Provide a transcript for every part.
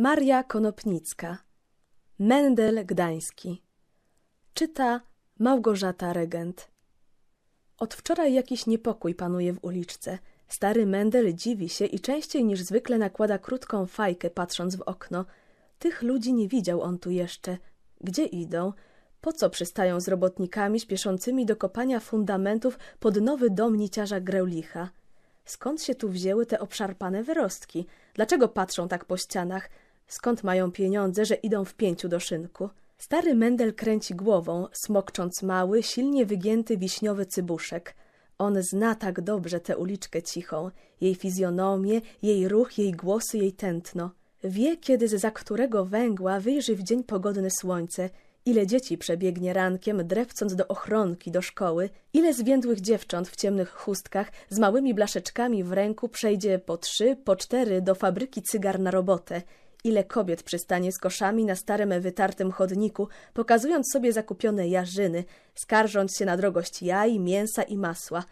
Maria Konopnicka Mendel Gdański Czyta Małgorzata Regent Od wczoraj jakiś niepokój panuje w uliczce. Stary Mendel dziwi się i częściej niż zwykle nakłada krótką fajkę, patrząc w okno. Tych ludzi nie widział on tu jeszcze. Gdzie idą? Po co przystają z robotnikami śpieszącymi do kopania fundamentów pod nowy dom niciarza Greulicha? Skąd się tu wzięły te obszarpane wyrostki? Dlaczego patrzą tak po ścianach? Skąd mają pieniądze, że idą w pięciu do szynku? Stary Mendel kręci głową, smokcząc mały, silnie wygięty wiśniowy cybuszek. On zna tak dobrze tę uliczkę cichą, jej fizjonomię, jej ruch, jej głosy, jej tętno. Wie, kiedy za którego węgła wyjrzy w dzień pogodny słońce, ile dzieci przebiegnie rankiem, drewcąc do ochronki, do szkoły, ile zwiędłych dziewcząt w ciemnych chustkach z małymi blaszeczkami w ręku przejdzie po trzy, po cztery do fabryki cygar na robotę, ile kobiet przystanie z koszami na starym wytartym chodniku, pokazując sobie zakupione jarzyny, skarżąc się na drogość jaj, mięsa i masła,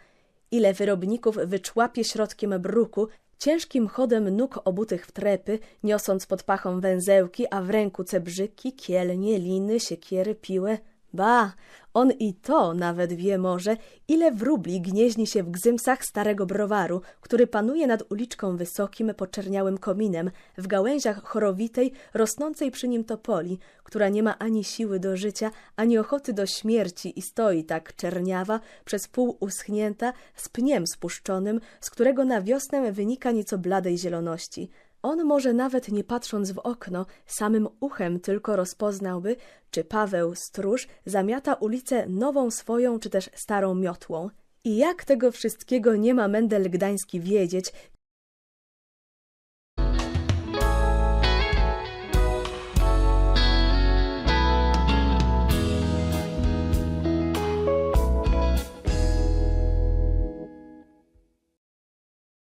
ile wyrobników wyczłapie środkiem bruku, ciężkim chodem nóg obutych w trepy, niosąc pod pachą węzełki, a w ręku cebrzyki, kielnie, liny, siekiery, piłę. Ba, on i to nawet wie może, ile wróbli gnieźni się w gzymsach starego browaru, który panuje nad uliczką wysokim, poczerniałym kominem, w gałęziach chorowitej, rosnącej przy nim topoli, która nie ma ani siły do życia, ani ochoty do śmierci i stoi tak czerniawa, przez pół uschnięta, z pniem spuszczonym, z którego na wiosnę wynika nieco bladej zieloności. On może nawet nie patrząc w okno, samym uchem tylko rozpoznałby, czy Paweł stróż zamiata ulicę nową swoją, czy też starą miotłą. I jak tego wszystkiego nie ma Mendel Gdański wiedzieć,